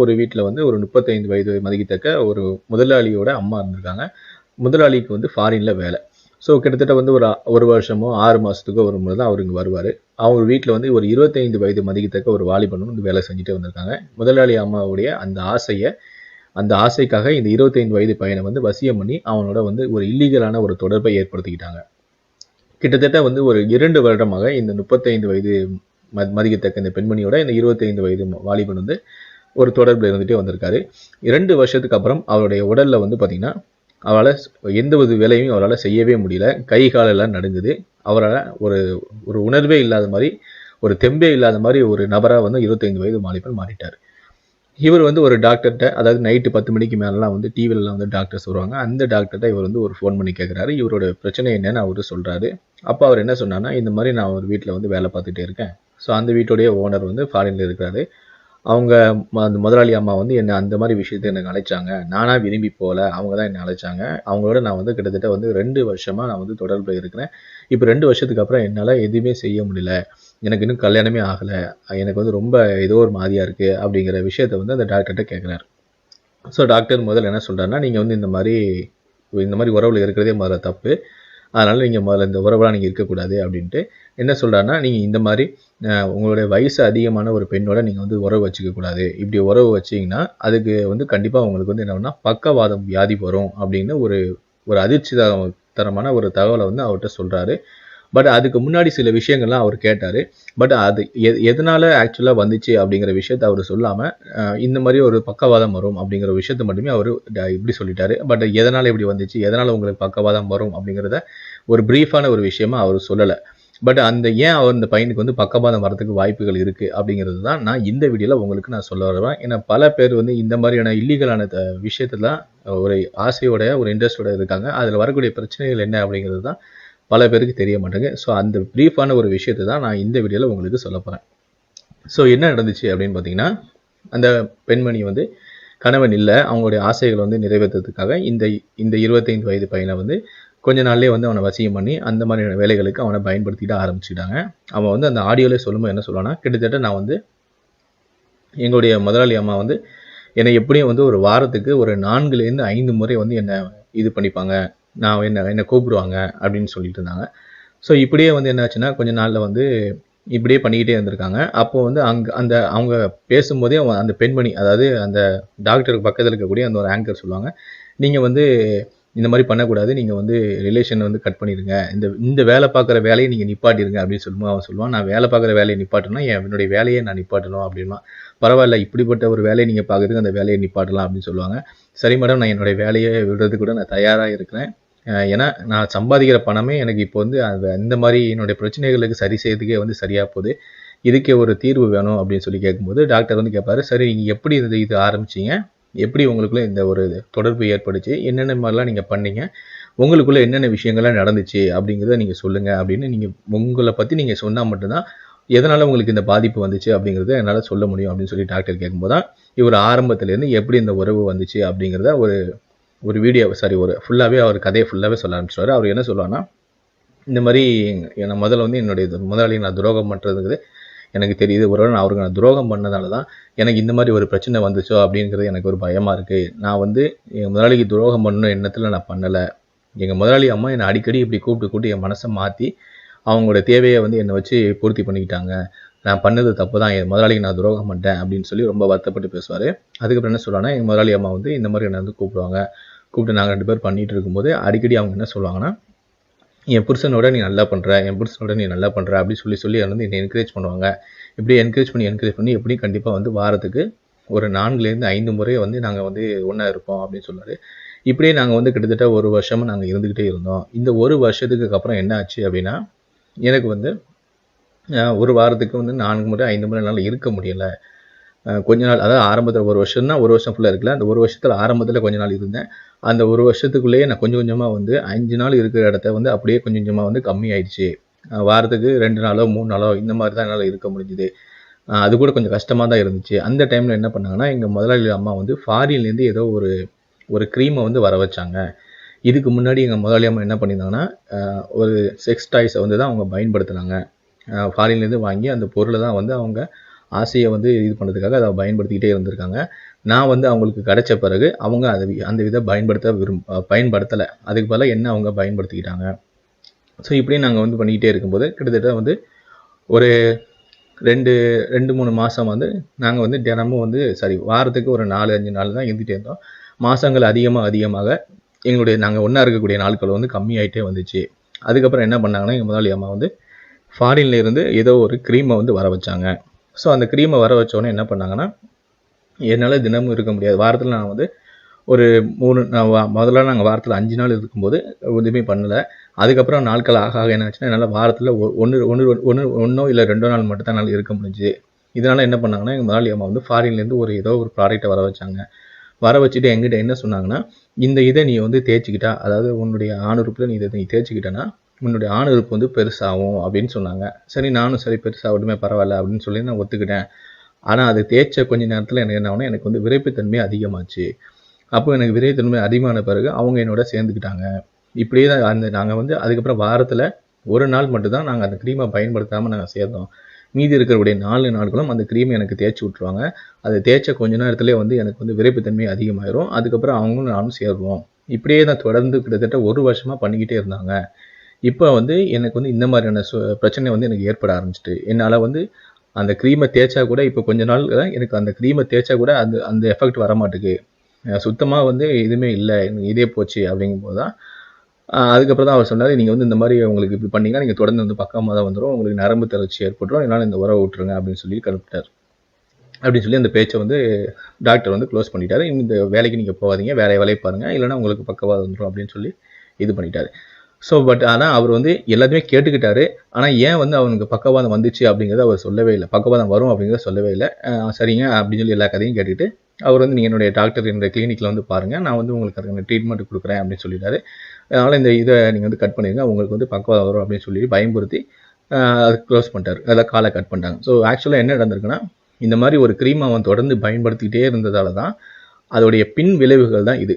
ஒரு வீட்டில் வந்து ஒரு முப்பத்தைந்து வயது மதிக்கத்தக்க ஒரு முதலாளியோட அம்மா இருந்திருக்காங்க. முதலாளிக்கு வந்து ஃபாரினில் வேலை. ஸோ கிட்டத்தட்ட வந்து ஒரு ஒரு வருஷமோ ஆறு மாதத்துக்கோ ஒரு முறை தான் அவர் இங்கே வருவார். அவங்க வீட்டில் வந்து ஒரு இருபத்தைந்து வயது மதிக்கத்தக்க ஒரு வாலிபனும் வந்து வேலை செஞ்சுட்டு வந்திருக்காங்க. முதலாளி அம்மாவுடைய அந்த ஆசையை அந்த ஆசைக்காக இந்த இருபத்தைந்து வயது பையனை வந்து வசியம் பண்ணி அவனோட வந்து ஒரு இல்லீகலான ஒரு தொடர்பை ஏற்படுத்திக்கிட்டாங்க. கிட்டத்தட்ட வந்து ஒரு இரண்டு வருடமாக இந்த முப்பத்தைந்து வயது ம மதிக்கத்தக்க இந்த பெண்மணியோட இந்த இருபத்தைந்து வயது வாலிபன் வந்து ஒரு தொடர்பில் இருந்துகிட்டே வந்திருக்காரு. இரண்டு வருஷத்துக்கு அப்புறம் அவருடைய உடலில் வந்து பார்த்திங்கன்னா அவரால் எந்த ஒரு வேலையும் அவரால் செய்யவே முடியல. கை காலெல்லாம் நடுங்குது. அவரால் ஒரு ஒரு உணர்வே இல்லாத மாதிரி ஒரு தெம்பே இல்லாத மாதிரி ஒரு நபராக வந்து இருபத்தைந்து வயது வாலிபன் மாறிட்டார். இவர் வந்து ஒரு டாக்டர்கிட்ட அதாவது நைட்டு பத்து மணிக்கு மேலெலாம் வந்து டிவிலலாம் வந்து டாக்டர்ஸ் வருவாங்க. அந்த டாக்டர்கிட்ட இவர் வந்து ஒரு ஃபோன் பண்ணி கேட்குறாரு இவரோட பிரச்சனை என்னன்னு அவர் சொல்கிறாரு அப்போ அவர் என்ன சொன்னார்னா இந்த மாதிரி நான் ஒரு வீட்டில் வந்து வேலை பார்த்துட்டே இருக்கேன். ஸோ அந்த வீட்டுடைய ஓனர் வந்து ஃபாரினில் இருக்கிறாரு. அவங்க அந்த முதலாளி அம்மா வந்து என்னை அந்த மாதிரி விஷயத்தை எனக்கு அழைச்சாங்க. நானாக விரும்பி போகல. அவங்க தான் என்னை அழைச்சாங்க. அவங்களோட நான் வந்து கிட்டத்தட்ட வந்து ரெண்டு வருஷமாக நான் வந்து தொடர்பில் இருக்கிறேன். இப்போ ரெண்டு வருஷத்துக்கு அப்புறம் என்னால் எதுவுமே செய்ய முடியல. எனக்கு இன்னும் கல்யாணமே ஆகலை. எனக்கு வந்து ரொம்ப ஏதோ ஒரு மாதிரியாக இருக்குது அப்படிங்கிற விஷயத்த வந்து அந்த டாக்டர்கிட்ட கேட்குறாரு ஸோ டாக்டர் முதல்ல என்ன சொல்கிறாருன்னா நீங்கள் வந்து இந்த மாதிரி இந்த மாதிரி உறவில் இருக்கிறதே முதல்ல தப்பு. அதனால் நீங்கள் முதல்ல இந்த உறவெல்லாம் நீங்கள் இருக்கக்கூடாது அப்படின்ட்டு என்ன சொல்கிறாருன்னா நீங்கள் இந்த மாதிரி உங்களுடைய வயசு அதிகமான ஒரு பெண்ணோட நீங்கள் வந்து உறவு வச்சுக்கக்கூடாது. இப்படி உறவு வச்சிங்கன்னா அதுக்கு வந்து கண்டிப்பாக உங்களுக்கு வந்து என்னன்னா பக்கவாதம் வியாதி வரும் அப்படின்னு ஒரு ஒரு அதிர்ச்சி தரமான ஒரு தகவலை வந்து அவர்கிட்ட சொல்கிறாரு பட் அதுக்கு முன்னாடி சில விஷயங்கள்லாம் அவர் கேட்டார். பட் அது எ எதனால் ஆக்சுவலாக வந்துச்சு அப்படிங்கிற விஷயத்த அவர் சொல்லாமல் இந்த மாதிரி ஒரு பக்கவாதம் வரும் அப்படிங்கிற விஷயத்த மட்டுமே அவர் இப்படி சொல்லிட்டாரு. பட் எதனால் இப்படி வந்துச்சு? எதனால் உங்களுக்கு பக்கவாதம் வரும் அப்படிங்கிறத ஒரு ப்ரீஃபான ஒரு விஷயமா அவர் சொல்லலை. பட் அந்த ஏன் அவர் இந்த பையனுக்கு வந்து பக்கவாதம் வரதுக்கு வாய்ப்புகள் இருக்குது அப்படிங்கிறது தான் நான் இந்த வீடியோவில் உங்களுக்கு நான் சொல்ல வருவேன் ஏன்னா பல பேர் வந்து இந்த மாதிரியான இல்லீகலான விஷயத்துல ஒரு ஆசையோட ஒரு இன்ட்ரெஸ்டோட இருக்காங்க. அதில் வரக்கூடிய பிரச்சனைகள் என்ன அப்படிங்கிறது தான் பல பேருக்கு தெரிய மாட்டேங்க ஸோ அந்த ப்ரீஃபான ஒரு விஷயத்தை தான் நான் இந்த வீடியோவில் உங்களுக்கு சொல்ல போகிறேன் ஸோ என்ன நடந்துச்சு அப்படின்னு பார்த்தீங்கன்னா அந்த பெண்மணி வந்து கணவன் இல்லை. அவங்களுடைய ஆசைகளை வந்து நிறைவேற்றுறதுக்காக இந்த இந்த இருபத்தைந்து வயது பையனை வந்து கொஞ்ச நாள்லேயே வந்து அவனை வசியம் பண்ணி அந்த மாதிரியான வேலைகளுக்கு அவனை பயன்படுத்திட்டு ஆரம்பிச்சிட்டாங்க. அவன் வந்து அந்த ஆடியோவில் சொல்லும்போது என்ன சொல்லுவானா கிட்டத்தட்ட நான் வந்து எங்களுடைய முதலாளி அம்மா வந்து என்னை எப்படியும் வந்து ஒரு வாரத்துக்கு ஒரு நான்குலேருந்து ஐந்து முறை வந்து என்னை இது பண்ணிப்பாங்க. நான் என்ன என்னை கூப்பிடுவாங்க அப்படின்னு சொல்லிட்டு இருந்தாங்க. ஸோ இப்படியே வந்து என்னாச்சுன்னா கொஞ்ச நாளில் வந்து இப்படியே பண்ணிக்கிட்டே இருந்திருக்காங்க. அப்போ வந்து அங்கே அந்த அவங்க பேசும்போதே அந்த பெண்மணி அதாவது அந்த டாக்டருக்கு பக்கத்தில் இருக்கக்கூடிய அந்த ஒரு ஆங்கர் சொல்லுவாங்க நீங்கள் வந்து இந்த மாதிரி பண்ணக்கூடாது. நீங்கள் வந்து ரிலேஷன் வந்து கட் பண்ணிடுங்க. இந்த இந்த வேலை பார்க்குற வேலையை நீங்கள் நிப்பாட்டிடுங்க. அப்படின்னு சொல்லும்போது அவன் சொல்லுவான் நான் வேலை பார்க்குற வேலையை நிப்பாட்டணும் என்னுடைய வேலையை நான் நிப்பாட்டணும். அப்படின்னா பரவாயில்ல இப்படிப்பட்ட ஒரு வேலையை நீங்கள் பார்க்குறதுக்கு அந்த வேலையை நிப்பாட்டலாம். அப்படின்னு சொல்லுவாங்க. சரி மேடம் நான் என்னுடைய வேலையை விடுறதுக்கு கூட நான் தயாராக இருக்கிறேன். ஏன்னா நான் சம்பாதிக்கிற பணமே எனக்கு இப்போ வந்து அந்த இந்த மாதிரி என்னுடைய பிரச்சனைகளுக்கு சரி செய்யறதுக்கே வந்து சரியாக போகுது. இதுக்கே ஒரு தீர்வு வேணும் அப்படின்னு சொல்லி கேட்கும்போது டாக்டர் வந்து கேட்பாரு சரி நீங்கள் எப்படி இந்த இது ஆரம்பிச்சிங்க? எப்படி உங்களுக்குள்ளே இந்த ஒரு தொடர்பு ஏற்படுச்சு? என்னென்ன மாதிரிலாம் நீங்கள் பண்ணீங்க? உங்களுக்குள்ளே என்னென்ன விஷயங்கள்லாம் நடந்துச்சு? அப்படிங்கிறத நீங்கள் சொல்லுங்கள் அப்படின்னு நீங்கள் உங்களை பற்றி நீங்கள் சொன்னால் மட்டும்தான் எதனால் உங்களுக்கு இந்த பாதிப்பு வந்துச்சு அப்படிங்கிறத என்னால் சொல்ல முடியும் அப்படின்னு சொல்லி டாக்டர் கேட்கும்போது தான் இவர் ஆரம்பத்துலேருந்து எப்படி இந்த உறவு வந்துச்சு அப்படிங்கிறத ஒரு ஒரு வீடியோ சாரி ஒரு ஃபுல்லாகவே அவர் கதையை ஃபுல்லாகவே சொல்ல ஆரம்பிச்சிட்டாரு அவர் என்ன சொல்லுவார்னா இந்த மாதிரி நான் முதல்ல வந்து என்னுடைய முதலாளி நான் துரோகம் பண்ணுறதுங்கிறது எனக்கு தெரியுது. ஒருவேளை நான் அவருக்கு நான் துரோகம் பண்ணதால தான் எனக்கு இந்த மாதிரி ஒரு பிரச்சனை வந்துச்சோ அப்படிங்கிறது எனக்கு ஒரு பயமாக இருக்குது நான் வந்து எங்கள் முதலாளிக்கு துரோகம் பண்ணணும் எண்ணத்தில் நான் பண்ணலை. எங்கள் முதலாளி அம்மா என்னை அடிக்கடி இப்படி கூப்பிட்டு கூப்பிட்டு என் மனசை மாற்றி அவங்களோட தேவையை வந்து என்னை வச்சு பூர்த்தி பண்ணிக்கிட்டாங்க. நான் பண்ணது தப்பு தான். என் முதலாளிக்கு நான் துரோகம் பண்ணிட்டேன் அப்படின்னு சொல்லி ரொம்ப வருத்தப்பட்டு பேசுவார். அதுக்கப்புறம் என்ன சொல்லுவாங்கன்னா எங்கள் முதலாளி அம்மா வந்து இந்த மாதிரி என்னை வந்து கூப்பிடுவாங்க. கூப்பிட்டு நாங்கள் ரெண்டு பேர் பண்ணிகிட்டு இருக்கும்போது அடிக்கடி அவங்க என்ன சொல்லுவாங்கன்னா என் புருஷனோட நீ நல்லா பண்ணுற என் புருஷனோட நீ நல்லா பண்ணுற அப்படின்னு சொல்லி சொல்லி வந்து என்னை என்கரேஜ் பண்ணுவாங்க. இப்படி என்கரேஜ் பண்ணி என்கரேஜ் பண்ணி எப்படி கண்டிப்பாக வந்து வாரத்துக்கு ஒரு நான்குலேருந்து ஐந்து முறை வந்து நாங்கள் வந்து ஒன்றா இருப்போம் அப்படின்னு சொன்னார் இப்படியே நாங்கள் வந்து கிட்டத்தட்ட ஒரு வருஷமாக நாங்கள் இருந்துக்கிட்டே இருந்தோம். இந்த ஒரு வருஷத்துக்கு அப்புறம் என்ன ஆச்சு அப்படின்னா எனக்கு வந்து ஒரு வாரத்துக்கு வந்து நான்கு முறை ஐந்து முறை என்னால் இருக்க முடியலை. கொஞ்ச நாள் அதாவது ஆரம்பத்தில் ஒரு வருஷம்னா ஒரு வருஷம் ஃபுல்லாக இருக்கல. அந்த ஒரு வருஷத்தில் ஆரம்பத்தில் கொஞ்ச நாள் இருந்தேன். அந்த ஒரு வருஷத்துக்குள்ளேயே நான் கொஞ்சம் கொஞ்சமாக வந்து அஞ்சு நாள் இருக்கிற இடத்த வந்து அப்படியே கொஞ்சம் கொஞ்சமாக வந்து கம்மி ஆயிடுச்சு. வாரத்துக்கு ரெண்டு நாளோ மூணு நாளோ இந்த மாதிரி தான் என்னால் இருக்க முடிஞ்சுது. அது கூட கொஞ்சம் கஷ்டமாக தான் இருந்துச்சு. அந்த டைமில் என்ன பண்ணாங்கன்னா எங்கள் முதலாளி அம்மா வந்து ஃபாரின்லேருந்து ஏதோ ஒரு ஒரு க்ரீமை வந்து வர வச்சாங்க. இதுக்கு முன்னாடி எங்கள் முதலாளி அம்மா என்ன பண்ணியிருந்தாங்கன்னா ஒரு செக்ஸ் டாய்ஸை வந்து தான் அவங்க பயன்படுத்தினாங்க. ஃபாரின்லேருந்து வாங்கி அந்த பொருளை தான் வந்து அவங்க ஆசையை வந்து இது பண்ணுறதுக்காக அதை பயன்படுத்திக்கிட்டே இருந்திருக்காங்க. நான் வந்து அவங்களுக்கு கிடைச்ச பிறகு அவங்க அதை அந்த விதை பயன்படுத்த விரும் பயன்படுத்தலை. அதுக்கு பதிலாக என்ன அவங்க பயன்படுத்திக்கிட்டாங்க. ஸோ இப்படியே நாங்கள் வந்து பண்ணிக்கிட்டே இருக்கும்போது கிட்டத்தட்ட வந்து ஒரு ரெண்டு ரெண்டு மூணு மாதம் வந்து நாங்கள் வந்து தினமும் வந்து சாரி வாரத்துக்கு ஒரு நாலு அஞ்சு நாள் தான் இருந்துகிட்டே இருந்தோம். மாதங்கள் அதிகமாக அதிகமாக எங்களுடைய நாங்கள் ஒன்றா இருக்கக்கூடிய நாட்கள் வந்து கம்மியாயிட்டே வந்துச்சு. அதுக்கப்புறம் என்ன பண்ணாங்கன்னா எங்கள் முதலாளி அம்மா வந்து ஃபாரின்ல இருந்து ஏதோ ஒரு க்ரீமை வந்து வர வச்சாங்க. ஸோ அந்த க்ரீமை வர வச்சோன்னே என்ன பண்ணாங்கன்னா என்னால் தினமும் இருக்க முடியாது. வாரத்தில் நான் வந்து ஒரு மூணு நான் வா- முதல்ல நாங்கள் வாரத்தில் அஞ்சு நாள் இருக்கும்போது எதுவுமே பண்ணலை. அதுக்கப்புறம் நாட்கள் ஆக ஆக என்ன ஆச்சுன்னா என்னால் வாரத்தில் ஒன்று ஒன்று ஒன்று ஒன்றோ இல்லை ரெண்டோ நாள் மட்டும் தான் என்னால் இருக்க முடிஞ்சு இதனால் என்ன பண்ணாங்கன்னா எங்கள் முதலாளி அம்மா வந்து ஃபாரின்லேருந்து ஒரு ஏதோ ஒரு ப்ராடக்ட்டை வர வச்சாங்க. வர வச்சுட்டு எங்கிட்ட என்ன சொன்னாங்கன்னா இந்த இதை நீ வந்து தேய்ச்சிக்கிட்டா அதாவது உன்னுடைய ஆணுறுப்பில் நீ இதை நீ தேய்ச்சிக்கிட்டனா உன்னுடைய ஆணுறுப்பு வந்து பெருசாகும் அப்படின்னு சொன்னாங்க. சரி நானும் சரி பெருசாகட்டுமே பரவாயில்ல அப்படின்னு சொல்லி நான் ஒத்துக்கிட்டேன். ஆனால் அது தேய்ச்ச கொஞ்ச நேரத்தில் எனக்கு என்ன ஆகுனா எனக்கு வந்து விரைப்புத்தன்மை அதிகமாச்சு. அப்போ எனக்கு விரைப்புத்தன்மை அதிகமான பிறகு அவங்க என்னோட சேர்ந்துக்கிட்டாங்க. இப்படியே தான் அந்த நாங்கள் வந்து அதுக்கப்புறம் வாரத்தில் ஒரு நாள் மட்டும்தான் நாங்கள் அந்த க்ரீமை பயன்படுத்தாமல் நாங்கள் சேர்ந்தோம். மீதி இருக்கிறவுடைய நாலு நாட்களும் அந்த க்ரீமை எனக்கு தேய்ச்சி விட்ருவாங்க அதை தேய்ச்ச கொஞ்ச நேரத்துலேயே வந்து எனக்கு வந்து விரைப்புத்தன்மை அதிகமாயிரும். அதுக்கப்புறம் அவங்களும் நானும் சேருவோம். இப்படியே தான் தொடர்ந்து கிட்டத்தட்ட ஒரு வருஷமாக பண்ணிக்கிட்டே இருந்தாங்க. இப்போ வந்து எனக்கு வந்து இந்த மாதிரியான சு பிரச்சனை வந்து எனக்கு ஏற்பட ஆரம்பிச்சிட்டு என்னால் வந்து அந்த க்ரீமை தேய்ச்சா கூட இப்போ கொஞ்ச நாள் தான் எனக்கு அந்த க்ரீமை தேய்ச்சா கூட அந்த அந்த எஃபெக்ட் வர மாட்டேங்குது சுத்தமாக வந்து எதுவுமே இல்லை எனக்கு இதே போச்சு அப்படிங்கும்போது தான் அதுக்கப்புறம் தான் அவர் சொன்னார் நீங்கள் வந்து இந்த மாதிரி உங்களுக்கு இப்படி பண்ணீங்கன்னா நீங்கள் தொடர்ந்து வந்து பக்கமாக தான் வந்துடும் உங்களுக்கு நரம்பு தளர்ச்சி ஏற்பட்டுரும். என்னால் இந்த உறவு விட்டுருங்க அப்படின்னு சொல்லி கருப்பிட்டார் அப்படின்னு சொல்லி அந்த பேச்சை வந்து டாக்டர் வந்து க்ளோஸ் பண்ணிட்டாரு. இந்த வேலைக்கு நீங்கள் போகாதீங்க. வேற வேலையை பாருங்கள் இல்லைனா உங்களுக்கு பக்கவாக வந்துடும் அப்படின்னு சொல்லி இது பண்ணிட்டாரு. ஸோ பட் ஆனால் அவர் வந்து எல்லாத்தையுமே கேட்டுக்கிட்டாரு. ஆனால் ஏன் வந்து அவனுக்கு பக்கவாதம் வந்துச்சு அப்படிங்கிறத அவர் சொல்லவே இல்லை. பக்கவாதம் வரும் அப்படிங்கிறத சொல்லவே இல்லை. சரிங்க அப்படின்னு சொல்லி எல்லா கதையும் கேட்டுட்டு அவர் வந்து நீங்கள் என்னுடைய டாக்டர் என்னுடைய கிளினிக்கில் வந்து பாருங்கள் நான் வந்து உங்களுக்கு அதுக்கான ட்ரீட்மெண்ட் கொடுக்குறேன் அப்படின்னு சொல்லிட்டாரு. அதனால் இந்த இதை நீங்கள் வந்து கட் பண்ணிடுங்க. உங்களுக்கு வந்து பக்கவாதம் வரும் அப்படின்னு சொல்லி பயன்படுத்தி அது க்ளோஸ் பண்ணிட்டார். அதான் காலை கட் பண்ணிட்டாங்க. ஸோ ஆக்சுவலாக என்ன நடந்திருக்குன்னா இந்த மாதிரி ஒரு க்ரீம் அவன் தொடர்ந்து பயன்படுத்திக்கிட்டே இருந்ததால தான் அதோடைய பின் விளைவுகள் தான் இது.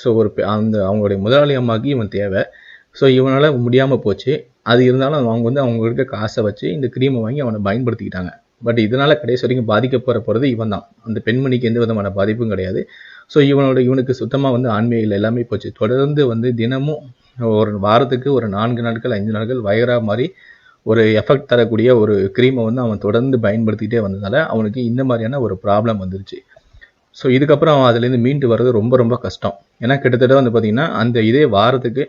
ஸோ ஒரு அந்த அவங்களுடைய முதலாளி அம்மாவுக்கு இவன் தேவை. ஸோ இவனால் முடியாமல் போச்சு. அது இருந்தாலும் அவங்க வந்து அவங்க இருக்க காசை வச்சு இந்த க்ரீமை வாங்கி அவனை பயன்படுத்திக்கிட்டாங்க. பட் இதனால் கடைசி வரைக்கும் பாதிக்க போகிற போகிறது இவன் தான் அந்த பெண்மணிக்கு எந்த விதமான பாதிப்பும் கிடையாது. ஸோ இவனோட இவனுக்கு சுத்தமாக வந்து ஆன்மீகில் எல்லாமே போச்சு. தொடர்ந்து வந்து தினமும் ஒரு வாரத்துக்கு ஒரு நான்கு நாட்கள் ஐந்து நாட்கள் வயரா மாதிரி ஒரு எஃபெக்ட் தரக்கூடிய ஒரு க்ரீமை வந்து அவன் தொடர்ந்து பயன்படுத்திக்கிட்டே வந்ததால் அவனுக்கு இந்த மாதிரியான ஒரு ப்ராப்ளம் வந்துருச்சு. ஸோ இதுக்கப்புறம் அவன் அதுலேருந்து மீண்டு வர்றது ரொம்ப ரொம்ப கஷ்டம். ஏன்னா கிட்டத்தட்ட வந்து பார்த்திங்கன்னா அந்த இதே வாரத்துக்கு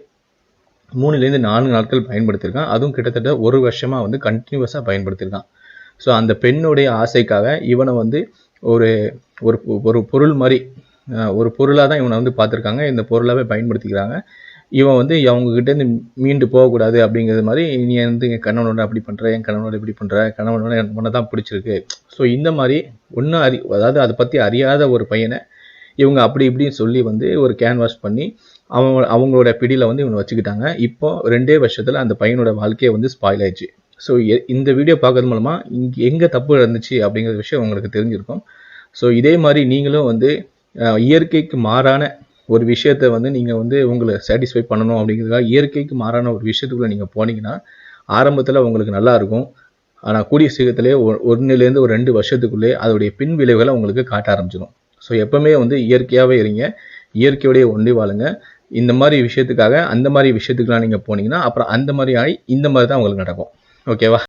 மூணுலேருந்து நான்கு நாட்கள் பயன்படுத்தியிருக்கான். அதுவும் கிட்டத்தட்ட ஒரு வருஷமாக வந்து கண்டினியூஸாக பயன்படுத்தியிருக்கான். ஸோ அந்த பெண்ணுடைய ஆசைக்காக இவனை வந்து ஒரு ஒரு பொ- ஒரு பொருள் மாதிரி ஒரு பொருளாக தான் இவனை வந்து பார்த்துருக்காங்க. இந்த பொருளாகவே பயன்படுத்திக்கிறாங்க. இவன் வந்து அவங்ககிட்டேருந்து மீண்டு போகக்கூடாது அப்படிங்கிறது மாதிரி நீ வந்து என் கணவனோட அப்படி பண்ணுற என் கணவனோட இப்படி பண்ணுற கணவனோட எனக்கு உன்னை தான் பிடிச்சிருக்கு. ஸோ இந்த மாதிரி ஒன்றும் அறி அதாவது அதை பற்றி அறியாத ஒரு பையனை இவங்க அப்படி இப்படின்னு சொல்லி வந்து ஒரு கேன்வாஸ் பண்ணி அவங்க அவங்களோட பிடியில் வந்து இவனை வச்சுக்கிட்டாங்க. இப்போ ரெண்டே வருஷத்தில் அந்த பையனோட வாழ்க்கையை வந்து ஸ்பாயில் ஆயிடுச்சு. ஸோ இந்த வீடியோ பார்க்கறது மூலமாக இங்கே எங்கே தப்பு இருந்துச்சு அப்படிங்கிற விஷயம் உங்களுக்கு தெரிஞ்சிருக்கும். ஸோ இதே மாதிரி நீங்களும் வந்து இயற்கைக்கு மாறான ஒரு விஷயத்தை வந்து நீங்கள் வந்து உங்களை சாட்டிஸ்ஃபை பண்ணணும் அப்படிங்கிறதுக்காக இயற்கைக்கு மாறான ஒரு விஷயத்துக்குள்ளே நீங்கள் போனீங்கன்னா ஆரம்பத்தில் உங்களுக்கு நல்லா இருக்கும். ஆனால் கூடிய சீக்கிரத்திலே ஒன்றுலேருந்து ஒரு ரெண்டு வருஷத்துக்குள்ளே அதோடைய பின் விளைவுகளை உங்களுக்கு காட்ட ஆரம்பிச்சிடும் ஸோ எப்பவுமே வந்து இயற்கையாகவே இருங்க. இயற்கையோடைய ஒன்றி வாழுங்க. இந்த மாதிரி விஷயத்துக்காக அந்த மாதிரி விஷயத்துக்குலாம் நீங்கள் போனீங்கன்னா அப்புறம் அந்த மாதிரி ஆகி இந்த மாதிரி தான் உங்களுக்கு நடக்கும். ஓகேவா